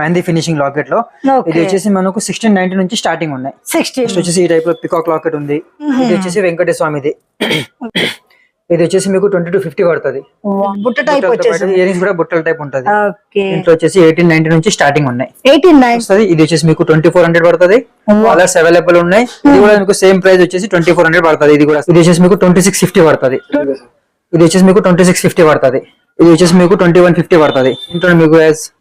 Mehndi finishing లాకెట్లో. ఇది వచ్చేసి మనకు సిక్స్టీన్ నైన్టీ నుంచి స్టార్టింగ్ ఉన్నాయి. సిక్స్టీన్ వచ్చేసి ఈ టైప్లో పికాక్ లాకెట్ ఉంది. ఇది వచ్చేసి వెంకటేశ్వర స్వామిది ఇది వచ్చేసి మీకు ట్వంటీ టు ఫిఫ్టీ పడుతుంది. బుట్ట టైప్ వచ్చేసింది. ఇయరింగ్స్ కూడా బుట్టల టైప్ ఉంటది. దీంట్లో వచ్చేసి ఎయిటీన్ నైన్టీ నుంచి స్టార్టింగ్ ఉన్నాయి. ఎయిటీన్ వస్తుంది. ఇది వచ్చేసి మీకు ట్వంటీ ఫోర్ హండ్రెడ్ పడుతుంది. కలర్స్ అవైలబుల్ ఉన్నాయి. ఇది కూడా మీకు సేమ్ ప్రైస్ వచ్చేసి ట్వంటీ ఫోర్ హండ్రెడ్ పడుతుంది. ఇది కూడా. ఇది వచ్చేసి మీకు ట్వంటీ సిక్స్ ఫిఫ్టీ పడుతుంది. ఇది వచ్చేసి మీకు ట్వంటీ సిక్స్ ఫిఫ్టీ పడుతుంది. ఇది వచ్చేసి మీకు ట్వంటీ వన్ ఫిఫ్టీ పడుతుంది. ఇంట్లో మీకు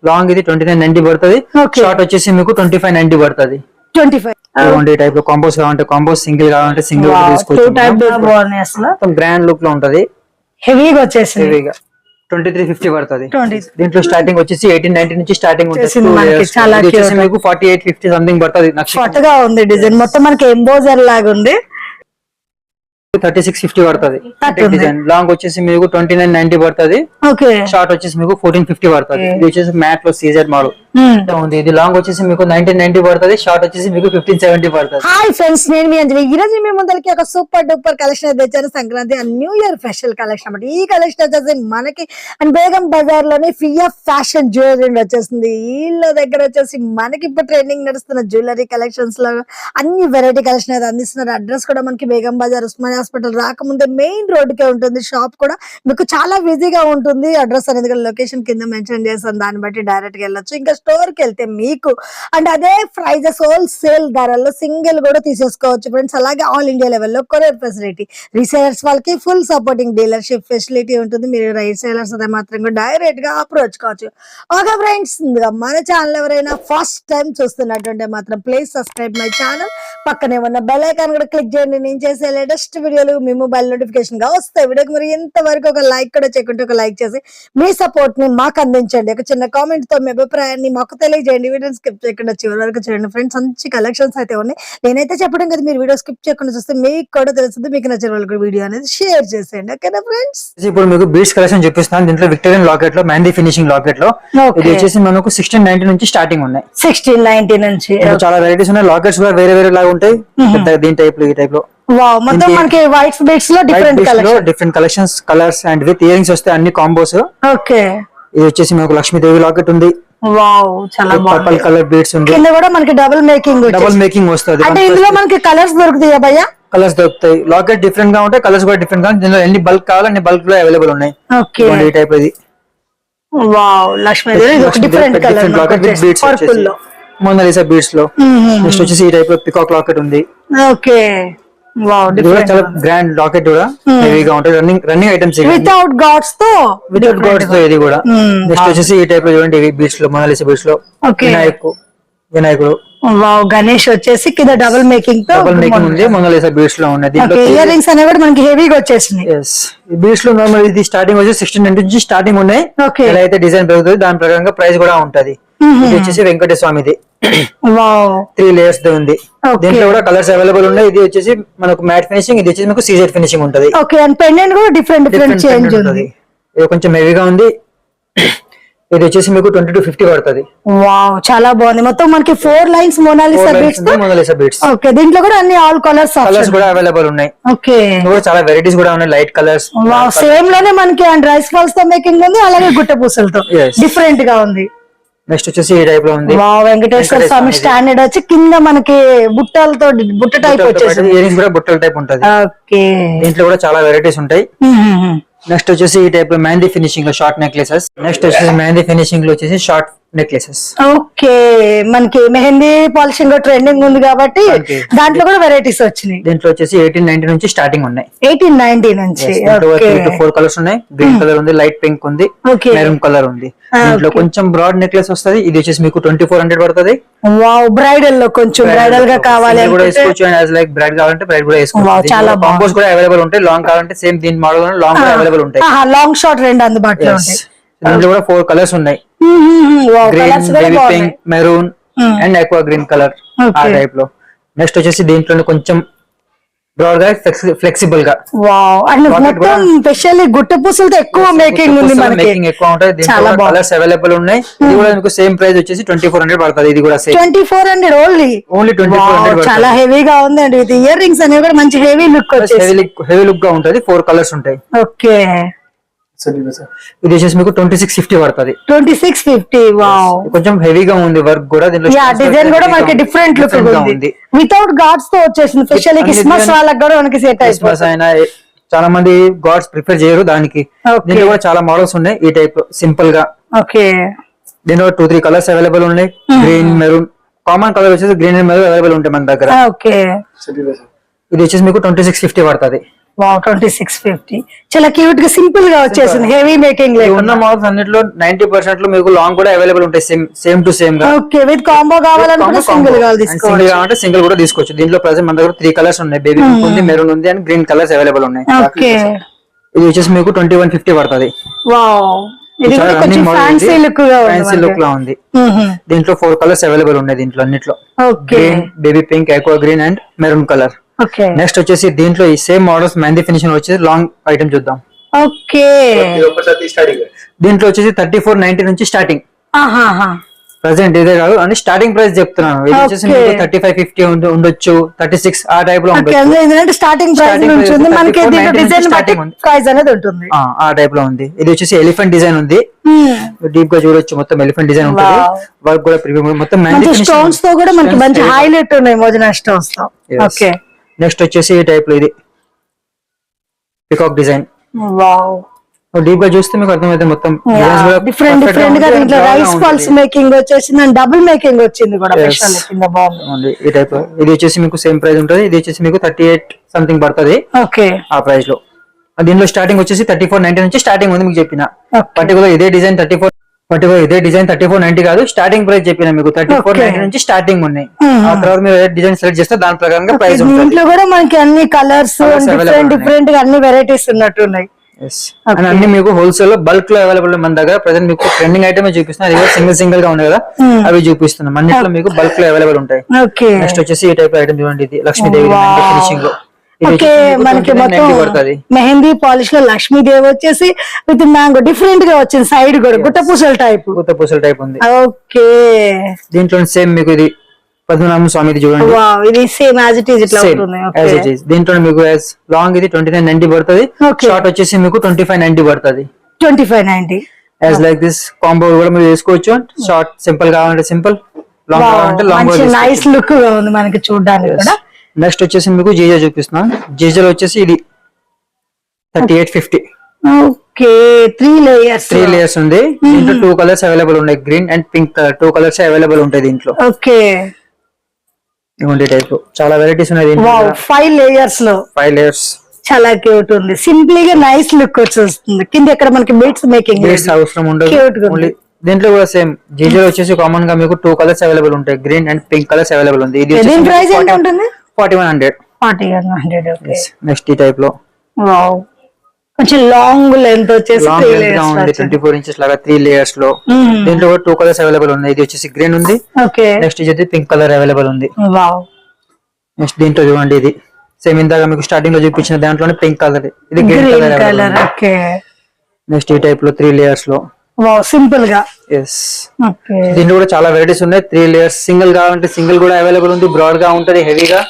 లాంగ్ ఇది ట్వంటీ నైన్ నైన్టీ పడుతుంది. షార్ట్ వచ్చేసి మీకు ట్వంటీ ఫైవ్ నైన్టీ పడుతుంది ట్వంటీ ఫైవ్ టైప్లో కాంపోస్ కావాలంటే కాంపోస్ సింగిల్ కావాలంటే సింగిల్ తీసుకోవచ్చు గ్రాండ్ లుక్లో ఉంటది. హెవీగా వచ్చేసింది. హెవీగా ట్వంటీ త్రీ ఫిఫ్టీ పడుతుంది దీంట్లో స్టార్టింగ్ వచ్చేసి ఎయిటీన్ నైన్టీ నుంచి స్టార్టింగ్ వచ్చేసి. మీకు ఫార్టీ ఎయిట్ ఫిఫ్టీ సంథింగ్ పడుతుంది ఉంది. డిజైన్ మొత్తం మనకి ఎంబోజర్ లాగా ఉంది థర్టీ సిక్స్ ఫిఫ్టీ పడుతుంది. డిజైన్. లాంగ్ వచ్చేసి మీకు ట్వంటీ నైన్ నైన్టీ పడుతుంది. షార్ట్ వచ్చేసి మీకు ఫోర్టీన్ ఫిఫ్టీ పడుతుంది. ఇది వచ్చేసి మ్యాట్లో సీజర్ మోడల్. ఉంది. ఇది లాంగ్ వచ్చేసి మీకు నైన్టీన్ నైన్టీ పడుతుంది షార్ట్ వచ్చేసి మీకు ఫిఫ్టీన్ సెవెంటీ పడుతుంది. హాయ్ ఫ్రెండ్స్ నేను మీ అంజలి. ఈ రోజు మీ ముందరికి ఒక సూపర్ డూపర్ కలెక్షన్ అయితే తెచ్చాను Sankranti and new year special collection అన్నమాట. ఈ కలెక్షన్ వచ్చేసి మనకి అండ్ బేగం బజార్లోని ఫియా ఫ్యాషన్ జ్యువెలరీ వచ్చేసింది. వీళ్ళ దగ్గర వచ్చేసి మనకి ఇప్పుడు ట్రెండింగ్ నడుస్తున్న జ్యువెలరీ కలెక్షన్స్లో అన్ని వెరైటీ కలెక్షన్ అయితే అందిస్తున్నారు. అడ్రస్ కూడా మనకి బేగం బజార్ ఉస్మానియా హాస్పిటల్ రాకముందే మెయిన్ రోడ్డుకే ఉంటుంది. షాప్ కూడా మీకు చాలా బిజీగా ఉంటుంది. అడ్రస్ అనేది లొకేషన్ కింద మెన్షన్ చేస్తాను. దాన్ని బట్టి డైరెక్ట్గా వెళ్ళొచ్చు. ఇంకా స్టోర్కి వెళ్తే మీకు అండ్ అదే ప్రైజెస్ హోల్సేల్ ధరల్లో సింగిల్ కూడా తీసేసుకోవచ్చు ఫ్రెండ్స్ అలాగే ఆల్ ఇండియా లెవెల్లో కొరియర్ ఫెసిలిటీ రీసేలర్స్ వాళ్ళకి ఫుల్ సపోర్టింగ్ డీలర్షిప్ ఫెసిలిటీ ఉంటుంది. మీరు రీసేలర్స్ అదే మాత్రం కూడా డైరెక్ట్గా అప్రోచ్ కావచ్చు. ఓకే ఫ్రెండ్స్ మన ఛానల్ ఎవరైనా ఫస్ట్ టైం చూస్తున్నటువంటి మాత్రం ప్లీజ్ సబ్స్క్రైబ్ మై ఛానల్ పక్కనే ఉన్న బెల్ ఐకాన్ కూడా క్లిక్ చేయండి. నేను చేసే లేటెస్ట్ వీడియోలు మీ మొబైల్ నోటిఫికేషన్గా వస్తాయి. వీడియోకి మరి ఇంతవరకు ఒక లైక్ కూడా చేయకుంటే ఒక లైక్ చేసి మీ సపోర్ట్ని మాకు అందించండి. ఒక చిన్న కామెంట్తో మీ అభిప్రాయాన్ని మాకు తెలియజేయండి. వీడియో స్కిప్ చేయకుండా చివరి వరకు చూడండి. ఫ్రెండ్స్ మంచి కలెక్షన్స్ అయితే ఉన్నాయి. నేనైతే చెప్పడం కదా మీరు వీడియో స్కిప్ చేయకుండా చూస్తే మీకు కూడా తెలుస్తుంది మీకు నచ్చిన వాళ్ళకి వీడియో అనేది షేర్ చేసేయండి. ఓకేనా ఫ్రెండ్స్ ఇప్పుడు మీకు బీడ్స్ కలెక్షన్ చూపిస్తాను దీంట్లో విక్టోరియన్ లాకెట్లో మెహందీ ఫినిషింగ్ లాకెట్లో. ఇది వచ్చేసి మనకు సిక్స్టీన్ నైన్టీ నుంచి స్టార్టింగ్ ఉన్నాయి. సిక్స్టీన్ నైన్టీ నుంచి. చాలా వెరైటీస్ ఉన్నాయి. లాకెట్స్ కూడా వేరే వేరే లాగా ఉంటాయి. దీని టైప్లో ఈ టైప్లో. వావ్ మొత్తం మనకి white బీట్స్లో different different collections colours and with earrings వస్తాయి అన్ని కాంబోస్ ఓకే ఇది వచ్చేసి మనకు లక్ష్మీదేవి లాకెట్ ఉంది. వావ్ చాలా పర్పల్ కలర్ బీడ్స్ ఉంది. కింద కూడా మనకి డబుల్ మేకింగ్ డబుల్ మేకింగ్ వస్తుంది. అంటే ఇందులో మనకి కలర్స్ దొరుకుతాయా భయ్యా? కలర్స్ దొరుకుతాయి. లాకెట్ డిఫరెంట్గా ఉంటాయి కలర్స్ కూడా డిఫరెంట్గా. దీనిలో ఎన్ని బల్క్ కావాలో అన్ని బల్క్లో అవైలబుల్ ఉన్నాయి. ఓకే ఈ టైప్ ఇది. వావ్ లక్ష్మీదేవి ఇది ఒక different colour locket with beads పర్పుల్లో. Mona Lisa బీడ్స్లో. నెక్స్ట్ వచ్చేసి ఈ టైప్లో పికాక్ లాకెట్ ఉంది. ఓకే చాలా గ్రాండ్ లాకెట్ కూడా. హెవీగా ఉంటుంది రన్నింగ్ రన్నింగ్ ఐటమ్స్ వితౌట్ గాడ్స్తో వితౌట్ గోడ్స్తో ఇది కూడా. నెక్స్ట్ వచ్చేసి ఈ టైప్లో చూడండి. ఇవి బీడ్స్లో మోనాలిసా బీడ్స్లో. వినాయకు వినాయకుడు. వావ్ గణేష్ వచ్చేసి కింద డబుల్ మేకింగ్తో డబుల్ మేకింగ్ ఉంది. మోనాలిసా బీడ్స్లో ఓకే ఇయర్ రింగ్స్ అనేవి కూడా మనకి హెవీగా వచ్చేసినాయి. బీడ్స్లో నార్మల్ ఇది స్టార్టింగ్ వచ్చి సిక్స్టీన్ నుంచి స్టార్టింగ్ ఉన్నాయి. ఎలా అయితే డిజైన్ పెరుగుతుంది. దాని ప్రకారంగా ప్రైస్ కూడా ఉంటది. ఇది వచ్చేసి వెంకటేశ్వర స్వామిది వావ్. త్రీ లేయర్స్ ది ఉంది. దీంట్లో కూడా కలర్స్ అవైలబుల్ ఉన్నాయి. ఇది వచ్చేసి మనకు మ్యాట్ ఫినిషింగ్ ఇది వచ్చేసి మీకు సీజర్ ఫినిషింగ్ ఉంటది. ఓకే అండ్ పెండెంట్ కూడా డిఫరెంట్ డిఫరెంట్ చేంజ్ ఉంటది. ఇది కొంచెం హెవీగా ఉంది. ఇది వచ్చేసి మీకు ట్వంటీ టు ఫిఫ్టీ పడుతుంది. వావ్ చాలా బాగుంది. మొత్తం మనకి ఫోర్ లైన్స్ మోనాలిసా బీట్స్తో? మొదలైసా బీట్స్ ఓకే దీంట్లో కూడా అన్ని ఆల్ కలర్స్ కలర్స్ కూడా అవైలబుల్ ఉన్నాయి. ఓకే కూడా చాలా వెరైటీస్ కూడా ఉన్నాయి లైట్ కలర్స్ వావ్ సేమ్లోనే మనకి అండ్ రైస్ బాల్స్తో మేకింగ్ ఉంది అలాగే గుట్ట పూసలతో. డిఫరెంట్గా ఉంది. నెక్స్ట్ వచ్చేసి ఈ టైప్లో ఉంది. వావ్ వెంకటేశ్వర స్వామి. స్టాండర్డ్ వచ్చి కింద మనకి బుట్టలతో బుట్ట టైప్ ఇయరింగ్స్ కూడా బుట్టల టైప్ ఉంటది. ఓకే. దీంట్లో కూడా చాలా వెరైటీస్ ఉంటాయి. నెక్స్ట్ వచ్చేసి ఈ టైప్లో మెహందీ ఫినిషింగ్లో షార్ట్ నెక్లెసెస్ నెక్స్ట్ వచ్చేసి మెహందీ ఫినిషింగ్లో వచ్చేసి షార్ట్ నెక్లెసెస్. ఓకే మనకి మెహందీ పాలిషింగ్ ట్రెండింగ్ ఉంది కాబట్టి. దాంట్లో కూడా వెరైటీస్ వచ్చినాయి. దీంట్లో వచ్చేసి ఎయిటీన్ నైన్టీ నుంచి స్టార్టింగ్ ఉన్నాయి. ఎయిటీన్ నైన్టీ నుంచి ఫోర్ కలర్స్ ఉన్నాయి. గ్రీన్ కలర్ ఉంది లైట్ పింక్ ఉంది. మెరూన్ కలర్ ఉంది. దీంట్లో కొంచెం బ్రాడ్ నెక్లెస్ వస్తది. ఇది వచ్చేసి మీకు ట్వంటీ ఫోర్ హండ్రెడ్ పడుతుంది. వావ్ బ్రైడల్లో కొంచెం బ్రైడల్గా కావాలి కూడా వేసుకోవచ్చు యాజ్ లైక్ బ్రైడ్ కావాలంటే బ్రైడ్ కూడా వేసుకోవచ్చు. చాలా కాంబోస్ కూడా అవైలబుల్ ఉంటాయి. లాంగ్ కావాలంటే సేమ్ దీని మోడల్ లాంగ్ అవైలబుల్ ఉంటాయి. లాంగ్ షార్ట్ రెండు అందుబాటులో. ఉంటాయి. దీంట్లో కూడా ఫోర్ కలర్స్ ఉన్నాయి. కలర్స్ కూడా బేబీ బాగున్నాయి. Pink maroon and aqua green colour ఆ. టైప్లో. నెక్స్ట్ వచ్చేసి దీంట్లో కొంచెం బ్రాడ్గా ఫ్లెక్సిబుల్గా. వావ్ అండ్ మొత్తం స్పెషల్లీ గుట్ట పూసలతో ఎక్కువ మేకింగ్ ఉంది మనకి. మేకింగ్ ఎక్కువ ఉంటాయి. దీంట్లో. కలర్స్ అవైలబుల్ ఉన్నాయి. ఇది కూడా మీకు సేమ్ ప్రైస్ వచ్చేసి ట్వంటీ ఫోర్ హండ్రెడ్ పడుతుంది. ఇది కూడా same twenty four hundred only only twenty four hundred చాలా హెవీగా ఉంది అండి విత్ ఇయర్ రింగ్స్ అనేవి కూడా మంచి హెవీ లుక్ హెవీ లుక్గా ఉంటుంది. ఫోర్ కలర్స్ ఉంటాయి. ఓకే ఇది వచ్చేసి మీకు ట్వంటీ సిక్స్ ఫిఫ్టీ పడుతుంది. ట్వంటీ సిక్స్ ఫిఫ్టీ వావ్ కొంచెం హెవీగా ఉంది వర్క్ కూడా stones డిజైన్ కూడా మనకి డిఫరెంట్ లుక్ ఉంది. వితౌట్ గాడ్స్తో వచ్చేసింది స్పెషల్లీ అన్ని క్రిస్మస్ వాళ్ళకి కూడా మనకి సెట్ క్రిస్మస్ అయినా చాలా మంది గాడ్స్ ప్రిఫర్ చేయరు దానికి. దీంట్లో కూడా చాలా మోడల్స్ ఉన్నాయి. ఈ టైప్ సింపుల్గా. ఓకే దీంట్లో టూ త్రీ కలర్స్ అవైలబుల్ ఉన్నాయి. గ్రీన్ మెరూన్ కామన్ కలర్ వచ్చేసి గ్రీన్ అండ్ మెరూన్ అవైలబుల్ ఉంటాయి మన దగ్గర. ఓకే ఇది వచ్చేసి మీకు ట్వంటీ సిక్స్ ఫిఫ్టీ పడుతుంది. ట్వంటీ సిక్స్ ఫిఫ్టీ చాలా క్యూట్గా సింపుల్గా వచ్చేసింది హెవీ మేకింగ్ ఉన్న మోడల్స్ అన్నిట్లో నైన్టీ పర్సెంట్లో మీకు లాంగ్ కూడా అవైలబుల్ ఉంటాయి సేమ్ సేమ్ టు సేమ్గా. ఓకే విత్ కాంబో కావాలనుకుంటే సింగిల్ సింగిల్ కావాలంటే సింగిల్ కూడా తీసుకోవచ్చు. దీంట్లో ప్రెసెంట్ మన దగ్గర త్రీ కలర్స్ ఉన్నాయి. Baby Hmm. ఉంది మెరూన్ ఉంది అండ్ గ్రీన్ కలర్స్ అవైలబుల్ ఉన్నాయి. ఓకే ఇది వచ్చేసి మీకు ట్వంటీ వన్ ఫిఫ్టీ పడుతుంది ఫ్యాన్సీ లుక్ లా ఉంది. దీంట్లో ఫోర్ కలర్స్ అవైలబుల్ ఉన్నాయి దీంట్లో అన్నిట్లో. Okay green baby pink aqua green and maroon colour next వచ్చేసి దీంట్లో ఈ సేమ్ మోడల్స్ మెహందీ ఫినిషింగ్ వచ్చేసి లాంగ్ ఐటమ్ చూద్దాం. ఓకే. దీంట్లో వచ్చేసి థర్టీ ఫోర్ నైన్టీ నుంచి స్టార్టింగ్ ప్రెసెంట్ ఇదే కాదు అని స్టార్టింగ్ ప్రైస్ చెప్తున్నాను. ఇది వచ్చేసి. మీకు థర్టీ ఫైవ్ ఫిఫ్టీ ఉండొచ్చు థర్టీ సిక్స్ ఆ టైప్లో ఏంటంటే స్టార్టింగ్ ప్రైస్ ఉంది. మనకి 34, దీంట్లో 90 డిజైన్ ఉంది. ప్రైస్ అనేది ఉంటుంది. ఆ, ఆ టైప్లో ఉంది. ఇది వచ్చేసి ఎలిఫెంట్ డిజైన్ ఉంది. Hmm. డీప్గా చూడొచ్చు మొత్తం ఎలిఫెంట్ డిజైన్ ఉంటుంది. వర్క్ కూడా ప్రీమియం మొత్తం స్టోన్స్తో కూడా మనకి మంచి హైలైట్ ఉన్నాయి మోజనా స్టోన్స్తో. ఓకే నెక్స్ట్ వచ్చేసి ఈ టైప్లో ఇది. పికాక్ డిజైన్ వావ్ డీప్గా చూస్తే మీకు అర్థమైతే మొత్తం డిఫరెంట్ డిఫరెంట్గా దీంట్లో రైస్. పల్స్ మేకింగ్ వచ్చేసింది అండ్ డబుల్ మేకింగ్ వచ్చింది కూడా ఈ టైప్ ఇది వచ్చేసి మీకు సేమ్ ప్రైస్ ఉంటుంది. ఇది వచ్చేసి మీకు థర్టీ ఎయిట్ సంథింగ్ పడుతుంది. ఓకే ఆ ప్రైస్లో. దీనిలో స్టార్టింగ్ వచ్చేసి థర్టీ ఫోర్ నైన్టీ నుంచి స్టార్టింగ్ ఉంది మీకు చెప్పిన. పర్టికులర్ ఇదే డిజైన్ థర్టీ ఫోర్ పర్టికులర్ ఇదే డిజైన్ థర్టీ ఫోర్ నైన్టీ కాదు. స్టార్టింగ్ ప్రైస్ చెప్పిన మీకు థర్టీ ఫోర్. నైన్టీ నుంచి స్టార్టింగ్ ఉన్నాయి. ఆ తర్వాత మీరు డిజైన్ సెలెక్ట్ చేస్తే దాని ప్రకారంగా ప్రైస్ దీంట్లో కూడా మనకి అన్ని కలర్స్ డిఫరెంట్ ఉన్నాయి. డిఫరెంట్ అన్ని వెరైటీస్ ఉన్నట్టున్నాయి. Yes. అండ్ అన్ని మీకు హోల్సేల్లో బల్క్లో అవైలబుల్ మన దగ్గర. ప్రజెంట్ మీకు ట్రెండింగ్ ఐటమ్ చూపిస్తున్నా. అది సింగిల్ సింగిల్గా ఉన్నాయి కదా. అవి చూపిస్తున్నాం. అన్నిట్లో మీకు బల్క్లో అవైలబుల్ ఉంటాయి. నెక్స్ట్ వచ్చేసి ఈ టైప్ ఐటమ్ చూడండి ఇది. లక్ష్మీదేవి. ఫినిషింగ్లో ఇది ఓకే మనకి 29, మొత్తం 90 పడుతుంది. మెహందీ పాలిష్లో లక్ష్మీదేవి వచ్చేసి విత్ మ్యాంగో డిఫరెంట్గా వచ్చింది సైడ్ కూడా గుట్ట పూసల టైప్ కొత్త పూసల టైప్ ఉంది. ఓకే. దీంట్లో సేమ్ మీకు ఇది పద్మనాభ స్వామిది చూడండి. వావ్ ఇది సేమ్ యాజ్ ఇట్ ఈజ్ ఇట్లా ఉంటుంది దీంట్లో మీకు లాంగ్ ఇది ట్వంటీ నైన్ నైన్టీ పడుతుంది. షార్ట్ వచ్చేసి మీకు ట్వంటీ ఫైవ్ నైన్టీ పడుతుంది. Twenty five ninety as like this combo కూడా మీరు వేసుకోవచ్చు షార్ట్ సింపుల్ కావాలంటే సింపుల్ లాంగ్ కావాలంటే లాంగ్ నైస్ లుక్గా ఉంది మనకి చూడడానికి కూడా. నెక్స్ట్ వచ్చేసి మీకు జీజా చూపిస్తున్నా. జీజాలో వచ్చేసి ఇది thirty eight fifty. Okay three layers three layers ఉంది. దీంట్లో టూ కలర్స్ అవైలబుల్ ఉన్నాయి. Green and pink colour two colours available ఉంటాయి దీంట్లో. ఓకే. ఇవ్వండి టైప్ చాలా వెరైటీస్ ఉన్నాయి ఫైవ్ లేయర్స్లో. ఫైవ్ లేయర్స్ చాలా క్యూట్ ఉంది. సింప్లీగా నైస్ లుక్ వచ్చేస్తుంది. కింద ఇక్కడ మనకి బీట్స్ మేకింగ్ బేస్ అవసరం ఉండదు. గా దీంట్లో కూడా సేమ్ జీజో వచ్చేసి కామన్గా మీకు టూ కలర్స్ అవైలబుల్ ఉంటాయి. Green and pink colours available ఉంది. ఇది ప్రైస్ ఎంత ఉంటుంది? Forty one hundred. Forty hundred okay. Next ఈ టైప్లో కొంచెం లాంగ్ లెంత్ వచ్చేసి ట్వంటీ ఫోర్ ఇంచెస్ లాగా త్రీ లేయర్స్లో దీంట్లో కూడా టూ కలర్స్ అవైలబుల్ ఉన్నాయి. ఇది వచ్చేసి గ్రీన్ ఉంది. నెక్స్ట్ ఇది పింక్ కలర్ అవైలబుల్ ఉంది. నెక్స్ట్ దీంట్లో చూడండి ఇది. సేమ్ ఇందాక మీకు స్టార్టింగ్లో చూపించిన దాంట్లోనే పింక్ కలర్ ఇది. గ్రీన్ కలర్ నెక్స్ట్ ఈ టైప్లో త్రీ లేయర్స్లో సింపుల్గా ఎస్ దీంట్లో కూడా చాలా వెరైటీస్ ఉన్నాయి. త్రీ లేయర్స్ సింగిల్ కావాలంటే సింగిల్ కూడా అవైలబుల్ ఉంది. బ్రాడ్గా ఉంటది హెవీగా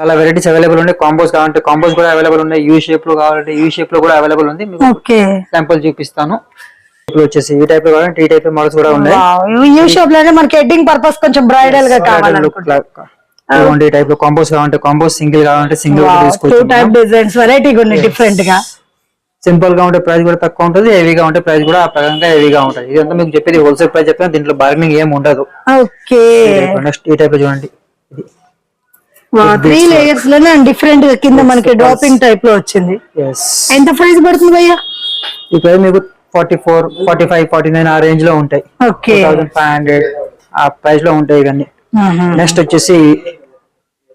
చాలా వెరైటీస్ అవైలబుల్ ఉన్నాయి. కాంబోస్ కావాలంటే కాంబోస్ కూడా అవైలబుల్ ఉన్నాయి. యూ షేప్లో కావాలంటే యూ షేప్లో కూడా అవైలబుల్ ఉంది. మీకు ఓకే శాంపుల్ చూపిస్తాను. వచ్చేసి ఈ టైప్లో కావాలంటే ఈ టైప్ మోడల్స్ కూడా ఉన్నాయి. షాప్లోనే మనకి పర్పస్ కొంచెం బ్రైడల్గా ఈ టైప్లో కాంబోస్ కావాలంటే కాంబోస్ సింగిల్ కావాలంటే సింగిల్ టూ టైప్ డిజైన్స్ వెరైటీగా ఉన్నాయి డిఫరెంట్గా. సింపుల్గా ఉంటే ప్రైస్ కూడా తక్కువ ఉంటుంది హెవీగా ఉంటే ప్రైస్ కూడా ఆ ప్రకారంగా హెవీగా ఉంటుంది. ఇదంతా మీకు చెప్పేది హోల్సేల్ ప్రైస్ చెప్పిన దీంట్లో బార్గెనింగ్ ఏం ఉండదు. ఓకే నెక్స్ట్ ఈ టైప్లో చూడండి. త్రీ లేయర్స్లోనే డిఫరెంట్ కింద మనకి డ్రాపింగ్ టైప్లో వచ్చింది. ఎంత ప్రైస్ పడుతుంది భయ్యా? ఈ ప్రైస్ మీకు forty four forty five forty nine ఆ రేంజ్లో ఉంటాయి. ఓకే. ఫైవ్ హండ్రెడ్ ఆ ప్రైస్లో ఉంటాయి ఇవన్నీ. నెక్స్ట్ వచ్చేసి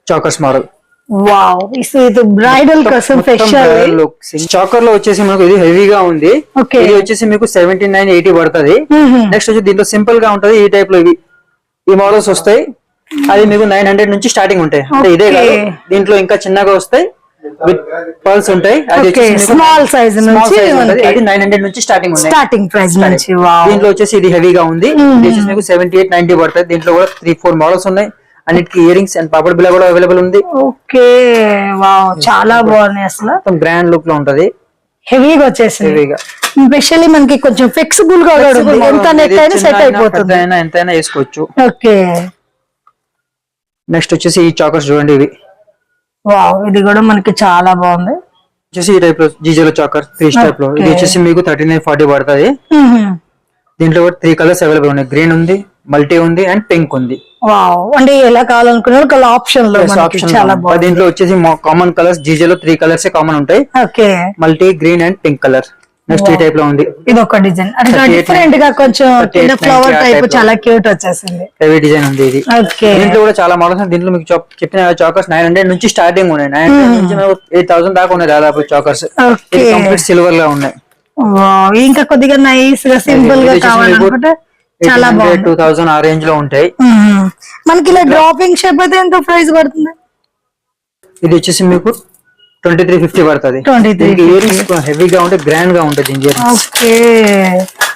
చాకర్స్ మోడల్ వావ్ ఇది బ్రైడల్ కోసం స్పెషల్ చాకర్లో వచ్చేసి మనకు ఇది హెవీగా ఉంది. Okay. ఇది వచ్చేసి మీకు సెవెంటీ నైన్ ఎయిటీ పడుతుంది నెక్స్ట్ వచ్చి దీంట్లో సింపుల్గా ఉంటది. ఈ టైప్లో ఇవి. ఈ మోడల్స్ వస్తాయి. అది మీకు నైన్ హండ్రెడ్ నుంచి స్టార్టింగ్ ఉంటాయి. అంటే ఇదే కాదు. దీంట్లో ఇంకా చిన్నగా వస్తాయి విత్ పర్ల్స్ ఉంటాయి. అది వచ్చేసి స్మాల్ సైజ్ నుంచి అది నైన్ హండ్రెడ్ నుంచి స్టార్టింగ్ స్టార్టింగ్ ప్రైస్ నుంచి దీంట్లో వచ్చేసి ఇది హెవీగా ఉంది. వచ్చేసి మీకు సెవెంటీ ఎయిట్ నైన్టీ పడుతుంది దీంట్లో కూడా త్రీ ఫోర్ మోడల్స్ ఉన్నాయి. అన్నిటికి ఇయరింగ్స్ అండ్ పాపడ్ బిల్ల కూడా అవైలబుల్ ఉంది. ఓకే వావ్ చాలా బాగున్నాయి అసలు. గ్రాండ్ లుక్లో ఉంటది. హెవీగా వచ్చేసింది. హెవీగా స్పెషల్లీ మనకి కొంచెం ఫ్లెక్సిబుల్గా ఎంత నెట్ అయినా సెట్ అయిపోతుంది. ఎంతైనా వేసుకోవచ్చు. ఓకే నెక్స్ట్ వచ్చేసి ఈ చాకర్స్ చూడండి ఇవి. వావ్ ఇది కూడా మనకి చాలా బాగుంది. వచ్చేసి ఈ టైప్లో జీజోలో చాకర్ త్రీ టైప్లో. ఇది. వచ్చేసి మీకు థర్టీ నైన్ ఫార్టీ పడుతుంది. దీంట్లో కూడా త్రీ కలర్స్ అవైలబుల్ ఉన్నాయి. గ్రీన్ ఉంది మల్టీ ఉంది అండ్ పింక్ ఉంది. వావ్ అంటే ఎలా కావాలనుకున్నా ఒక ఆప్షన్ దీంట్లో వచ్చేసి కామన్ కలర్స్ జీజోలో త్రీ కలర్స్ కామన్ ఉంటాయి. Okay. Multi green and pink colour next ఈ టైప్లో ఉంది. ఇది ఒక డిజైన్ అంటే 38, డిఫరెంట్గా కొంచెం 38, ఫ్లవర్ 90 ఆ టైప్. చాలా క్యూట్ వచ్చేసింది. హెవీ డిజైన్ ఉంది ఇది. దీంట్లో కూడా చాలా మోడల్స్ దీంట్లో మీకు చెప్పిన చాకర్స్ నైన్ హండ్రెడ్ నుంచి స్టార్టింగ్ ఉన్నాయి. నైన్ హండ్రెడ్ నుంచి ఎయిట్ థౌసండ్ దాకా ఉన్నాయి దాదాపు చాకర్స్ కంప్లీట్ సిల్వర్లో ఉన్నాయి. ఇంకా కొద్దిగా నైస్గా సింపుల్గా కావాలనుకుంటే చాలా బాగుంది టూ థౌసండ్ ఆ రేంజ్లో ఉంటాయి. మ్మ్. మనకి ఇలా డ్రాపింగ్ షేప్ అయితే ఎంత ప్రైస్ పడుతుంది? ఇది వచ్చేసి మీకు ట్వంటీ త్రీ ఫిఫ్టీ పడుతుంది 2350. ఇయరింగ్స్ హెవీగా ఉంటే గ్రాండ్గా ఉంటుంది ఓకే.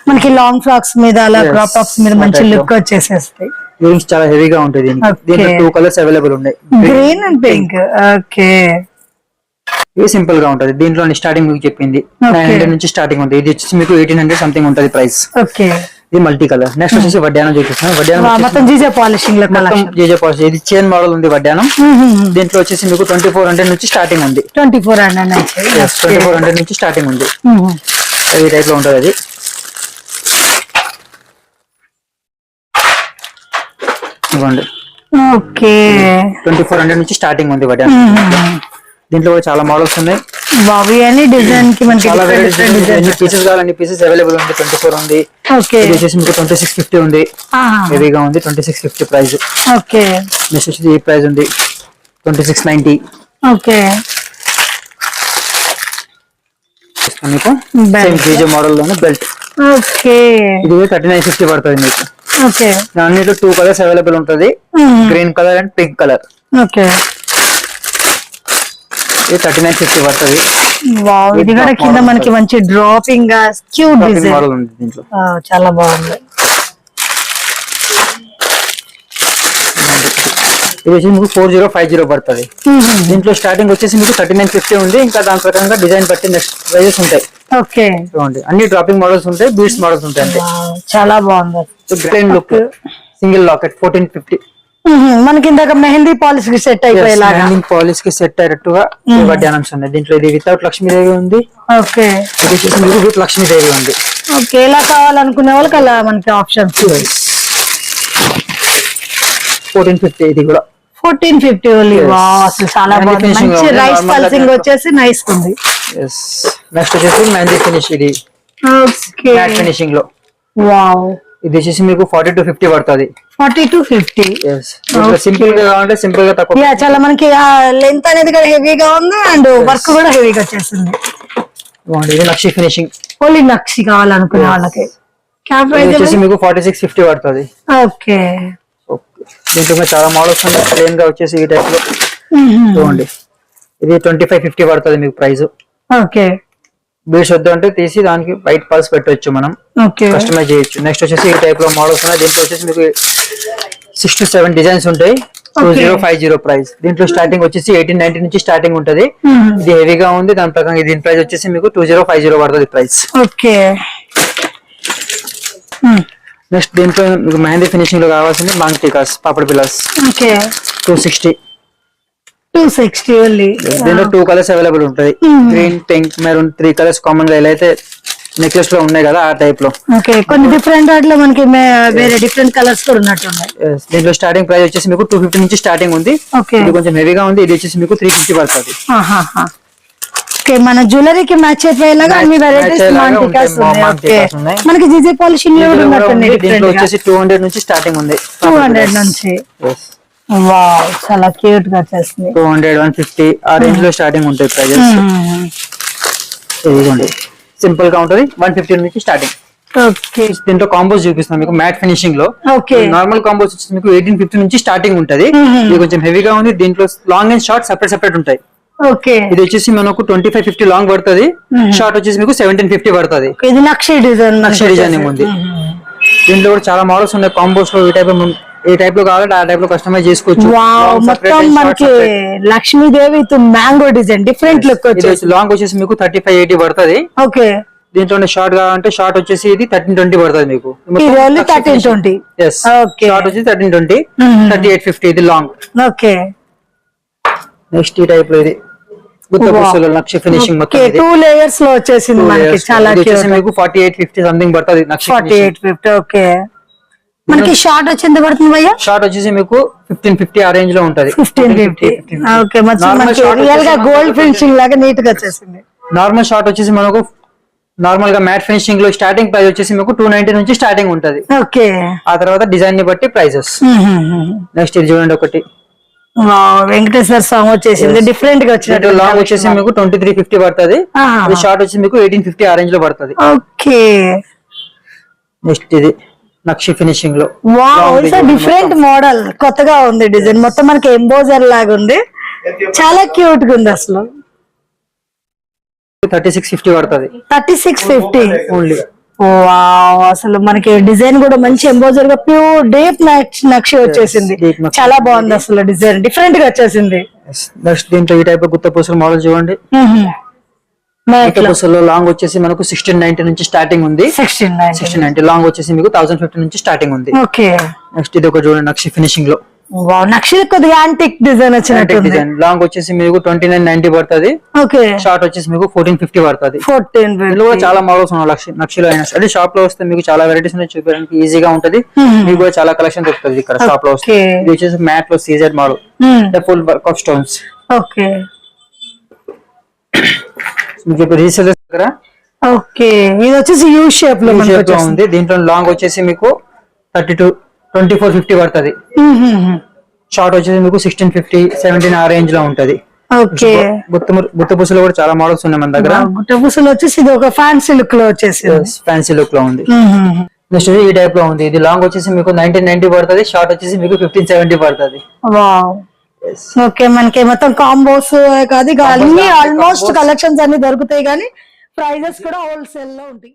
మనకి లాంగ్ ఫ్రాక్స్ మీద అలా. క్రాప్ టాప్స్ మీద మంచి. లుక్ వచ్చేసేస్తాయి. ఇయరింగ్స్ చాలా హెవీగా ఉంటాయి. దీంట్లో టూ కలర్స్ అవైలబుల్ ఉన్నాయి. గ్రీన్ అండ్ పింక్ ఓకే ఇది సింపుల్గా ఉంటది. దీంట్లో స్టార్టింగ్ మీకు చెప్పింది. నైన్ హండ్రెడ్ నుంచి స్టార్టింగ్ ఉంటుంది ఇది వచ్చేసి మీకు ఎయిటీన్ హండ్రెడ్ సంథింగ్ ఉంటుంది ప్రైస్ ఓకే ఇది మల్టీ కలర్ నెక్స్ట్ వచ్చేసి వడ్డానం చూపిస్తాను వడ్డానం మొత్తం జీజే పాలిషింగ్ జేజే ఇది చైన్ మోడల్ ఉంది వడ్డానం దీంట్లో వచ్చేసి మీకు ట్వంటీ ఫోర్ హండ్రెడ్ నుంచి స్టార్టింగ్ ఉంది. Twenty four hundred twenty four hundred నుంచి స్టార్టింగ్ ఉంది. ఈ టైప్లో ఉంటుంది అది. ఇవ్వండి. ఓకే ట్వంటీ ఫోర్ హండ్రెడ్ నుంచి స్టార్టింగ్ ఉంది వడ్డానం దీంట్లో కూడా చాలా మోడల్స్ ఉన్నాయి. బాబీ అని డిజైన్కి మనకి చాలా వెరైటీస్ పీసెస్ కావాలి అన్ని పీసెస్ అవైలబుల్ ఉంది ట్వంటీ ఫోర్ ఉంది. ఓకే ఇది వచ్చేసి మీకు ట్వంటీ సిక్స్ ఫిఫ్టీ ఉంది హెవీగా ఉంది. Twenty six fifty price okay next వచ్చేసి ఈ ప్రైస్ ఉంది ట్వంటీ సిక్స్ నైన్టీ ఓకే మీకు. సేమ్ జీజే మోడల్లోనే బెల్ట్ ఓకే ఇది థర్టీ నైన్ ఫిఫ్టీ పడుతుంది మీకు. ఓకే దాంట్లో టూ కలర్స్ అవైలబుల్ ఉంటుంది. Green colour and pink colour okay ఇది థర్టీ నైన్ ఫిఫ్టీ పడుతుంది. వావ్ ఇది కూడా కింద మనకి మంచి డ్రాపింగ్ క్యూట్ మోడల్ ఉంది దీంట్లో. చాలా బాగుంది. ఇది వచ్చి మీకు ఫోర్ జీరో ఫైవ్ జీరో పడుతుంది. దీంట్లో స్టార్టింగ్ వచ్చేసి మీకు థర్టీ నైన్ ఫిఫ్టీ ఉంది. ఇంకా దాని ప్రకారంగా డిజైన్ బట్టి నెక్స్ట్ ప్రైజెస్ ఉంటాయి. ఓకే. చూడండి అన్ని డ్రాపింగ్ మోడల్స్ ఉంటాయి బీట్స్ మోడల్స్ ఉంటాయి చాలా బాగుంది. Plain look single locket fourteen fifty. మనకి ఇందాక మెహందీ పాలిష్కి సెట్ అయిపోయేలాగా. పాలిష్కి సెట్ అయ్యేట్టుగా వడ్డానమ్స్ ఉన్నాయి దీంట్లో ఇది వితౌట్ లక్ష్మీదేవి ఉంది. ఓకే. ఇది వచ్చేసి విత్ లక్ష్మీదేవి ఉంది. ఓకే ఎలా కావాలనుకునే వాళ్ళకి అలా మనకి ఆప్షన్స్ ఫోర్టీన్ ఫిఫ్టీ ఇది కూడా. ఫోర్టీన్ ఫిఫ్టీ ఓన్లీ అసలు చాలా బాగుంది. మంచి. రైస్ పల్సింగ్ వచ్చేసి నైస్ ఉంది. నెక్స్ట్ వచ్చేసి మెహందీ ఫినిష్ ఇది. ఓకే ఫినిషింగ్లో. వావ్ ఇది వచ్చేసి మీకు ఫార్టీ టు ఫిఫ్టీ పడుతుంది. ఫార్టీ టు ఫిఫ్టీ సింపుల్గా కావాలంటే సింపుల్గా తక్కువ చాలా మనకి లెంత్ అనేది కూడా హెవీగా ఉంది అండ్ వర్క్ కూడా హెవీగా ఇదిగోండి, ఇది నక్షి ఫినిషింగ్ ఓన్లీ నక్షి కావాలనుకునే వాళ్ళకి. క్యాప్ వచ్చేసి మీకు ఫార్టీ సిక్స్ ఫిఫ్టీ పడుతుంది. ఓకే దీంట్లో చాలా మోడల్స్ ఉన్నాయి. ప్లేన్గా వచ్చేసి ఈ టైప్లో. చూడండి ఇది ట్వంటీ ఫైవ్ ఫిఫ్టీ పడుతుంది మీకు ప్రైస్ ఓకే బీడ్స్ వద్దు అంటే తీసి దానికి వైట్ పల్స్ పెట్టవచ్చు మనం. కస్టమైజ్ చేయొచ్చు. నెక్స్ట్ వచ్చేసి ఈ టైప్లో మోడల్స్ ఉన్నాయి. దీంట్లో వచ్చేసి మీకు సిక్స్ టు సెవెన్ డిజైన్స్ ఉంటాయి. Two. Zero five zero price దీంట్లో స్టార్టింగ్ వచ్చేసి ఎయిటీన్ నైన్టీ నుంచి స్టార్టింగ్ ఉంటది. ఇది హెవీగా ఉంది. దాని ప్రకారం దీని ప్రైస్ వచ్చేసి మీకు టూ జీరో ఫైవ్ జీరో పడుతుంది ప్రైస్ ఓకే. నెక్స్ట్ దీంట్లో మీకు మెహందీ ఫినిషింగ్లో కావాల్సింది maang tikkas papad pillars okay. Two sixty two sixty only దీంట్లో టూ కలర్స్ అవైలబుల్ ఉంటాయి green pink maroon three colours కామన్గా ఎలా అయితే నెక్లెస్లో ఉన్నాయి కదా ఆ టైప్లో. ఓకే కొన్ని డిఫరెంట్ వాటిలో మనకి వేరే డిఫరెంట్ కలర్స్ కూడా ఉన్నట్టున్నాయి. Yes. దీంట్లో స్టార్టింగ్ ప్రైస్ వచ్చేసి మీకు టూ ఫిఫ్టీ నుంచి స్టార్టింగ్ ఉంది. ఓకే ఇది కొంచెం హెవీగా ఉంది ఇది వచ్చేసి మీకు త్రీ ఫిఫ్టీ పడుతుంది. ఓకే మన జ్యువెలరీకి మ్యాచ్ అయిపోయేలాగా అన్ని వెరైటీస్ ఉన్నాయి. ఉన్నాయి. మనకి జిజే పాలిషింగ్లో కూడా. దీంట్లో వచ్చేసి టూ హండ్రెడ్ నుంచి స్టార్టింగ్ ఉంది. టూ హండ్రెడ్ నుంచి. వావ్ చాలా క్యూట్గా వచ్చేసింది. టూ హండ్రెడ్ వన్ ఫిఫ్టీ ఆ రేంజ్లో స్టార్టింగ్ ఉంటాయి ప్రైజెస్. ఇదిగోండి. సింపుల్గా ఉంటుంది. వన్ ఫిఫ్టీ నుంచి స్టార్టింగ్ ఓకే. దీంట్లో కాంబోస్ చూపిస్తాం మీకు మ్యాట్ ఫినిషింగ్లో. ఓకే. నార్మల్ కాంబోస్ వచ్చేసి మీకు ఎయిటీన్ ఫిఫ్టీ నుంచి స్టార్టింగ్ ఉంటది. ఇది కొంచెం హెవీగా ఉంది. దీంట్లో long and short separate separate ఉంటాయి. ఓకే. ఇది వచ్చేసి మనకు ట్వంటీ ఫైవ్ ఫిఫ్టీ లాంగ్ పడుతుంది షార్ట్ వచ్చేసి మీకు సెవెంటీన్ ఫిఫ్టీ పడుతుంది. ఇది నక్షి డిజైన్ నక్షి డిజైనింగ్ ఉంది. దీంట్లో కూడా చాలా మోడల్స్ ఉన్నాయి. కాంబోస్లో ఈ టైప్ ఏ టైప్లో కావాలంటే ఆ టైప్లో కస్టమైజ్ చేసుకోవచ్చు. మొత్తం మనకి. Lakshmidevi mango design different look వచ్చేసి వచ్చి లాంగ్ వచ్చేసి మీకు థర్టీ ఫైవ్ ఎయిటీ పడుతుంది. ఓకే దీంట్లో షార్ట్ కావాలంటే షార్ట్ వచ్చేసి ఇది థర్టీన్ ట్వంటీ పడుతుంది మీకు. Thirteen twenty. షార్ట్ వచ్చి thirteen twenty. Thirty eight fifty ఇది లాంగ్ ఓకే నెక్స్ట్ ఈ టైప్లో ఇది. నక్ష ఫినిషింగ్ మొత్తం టూ లేయర్స్లో వచ్చేసింది మనకి. చాలా వచ్చేసి మీకు ఫార్టీ ఎయిట్ ఫిఫ్టీ సంథింగ్ పడుతుంది. నక్ష ఫార్టీ ఎయిట్ ఫిఫ్టీ ఓకే మనకి షార్ట్ వచ్చింది పడుతుంది భయ్యా? షార్ట్ వచ్చేసి మీకు ఫిఫ్టీన్ ఫిఫ్టీ ఆ రేంజ్లో ఉంటది. ఫిఫ్టీన్ ఫిఫ్టీ ఓకే రియల్గా గోల్డ్ ఫినిషింగ్ లాగా నీట్గా వచ్చేసింది. నార్మల్ షార్ట్ వచ్చేసి మనకు నార్మల్గా మ్యాట్ ఫినిషింగ్లో స్టార్టింగ్ ప్రైస్ వచ్చేసి మీకు టూ నైన్టీ నుంచి స్టార్టింగ్ ఉంటది. ఓకే ఆ తర్వాత డిజైన్ని బట్టి ప్రైజెస్ నెక్స్ట్ ఇది చూడండి ఒకటి. వెంకటేశ్వర స్వామి వచ్చేసింది. డిఫరెంట్గా వచ్చినట్టు లాంగ్ వచ్చేసి మీకు ట్వంటీ త్రీ ఫిఫ్టీ పడుతుంది షార్ట్ వచ్చి మీకు ఎయిటీన్ ఫిఫ్టీ ఆ రేంజ్లో పడుతుంది. ఓకే నెక్స్ట్ ఇది. నక్షి ఫినిషింగ్లో. డిఫరెంట్ మోడల్ కొత్తగా ఉంది డిజైన్ మొత్తం మనకి ఎంబోజర్ లాగా ఉంది. చాలా క్యూట్గా ఉంది అసలు. థర్టీ సిక్స్ ఫిఫ్టీ పడుతుంది. Thirty six fifty. Only wow అసలు మనకి డిజైన్ కూడా మంచి ఎంబోజర్గా ప్యూర్ డీప్ నక్షి వచ్చేసింది. చాలా బాగుంది అసలు డిజైన్. డిఫరెంట్గా వచ్చేసింది. నెక్స్ట్ దీంట్లో ఈ టైప్ గుత్త పూసల మోడల్ చూడండి. లాంగ్ వచ్చేసి మనకు సిక్స్టీన్ నైన్టీ నుంచి స్టార్టింగ్ ఉంది. సిక్స్టీన్ సిక్స్టీన్ నైన్టీ లాంగ్ వచ్చేసి మీకు థౌసండ్ ఫిఫ్టీ నుంచి స్టార్టింగ్ ఉంది. ఓకే నెక్స్ట్ ఇది ఒక చూడండి నక్షి ఫినిషింగ్లో. వావ్ నక్షి కొద్దిగా యాంటిక్ డిజైన్ వచ్చినట్టుంది. డిజైన్ లాంగ్ వచ్చేసి మీకు ట్వంటీ నైన్ నైన్టీ పడుతుంది. ఓకే షార్ట్ వచ్చేసి మీకు ఫోర్టీన్ ఫిఫ్టీ పడుతుంది. ఫోర్టీన్ కూడా చాలా మోడల్స్ ఉన్నాయి నక్షిలో అయినా. సరే షాప్లో వస్తే మీకు చాలా వెరైటీస్ ఉన్నాయి చూపించడానికి ఈజీగా ఉంటది. మీకు కూడా చాలా కలెక్షన్ దొరుకుతుంది ఇక్కడ షాప్లో వస్తే. Okay. ఇది వచ్చేసి మ్యాట్లో CZ model full work of stones okay మీకు ఇప్పుడు రీసేల్ దగ్గర? ఓకే ఇది వచ్చేసి యూ షేప్లో. ఉంది. దీంట్లో లాంగ్ వచ్చేసి మీకు thirty two twenty four fifty పడుతుంది. షార్ట్ వచ్చేసి మీకు సిక్స్టీన్ ఫిఫ్టీ సెవెంటీన్ ఆ రేంజ్లో ఉంటది. ఓకే. గుత్త గుత్త పూసలో కూడా చాలా మోడల్స్ ఉన్నాయి మన దగ్గర. గుట్ట పూసలు వచ్చేసి ఇది ఒక ఫ్యాన్సీ లుక్లో వచ్చేసి ఫ్యాన్సీ లుక్లో ఉంది. నెక్స్ట్ ఈ టైప్లో ఉంది. ఇది లాంగ్ వచ్చేసి మీకు నైన్టీన్ నైన్టీ పడుతుంది. షార్ట్ వచ్చేసి మీకు ఫిఫ్టీన్ సెవెంటీ పడుతుంది. ఓకే మనకి మొత్తం కాంబోస్ కాదు అన్ని ఆల్మోస్ట్. కలెక్షన్స్ అన్ని దొరుకుతాయి కానీ ప్రైజెస్ కూడా హోల్సేల్లో ఉంటాయి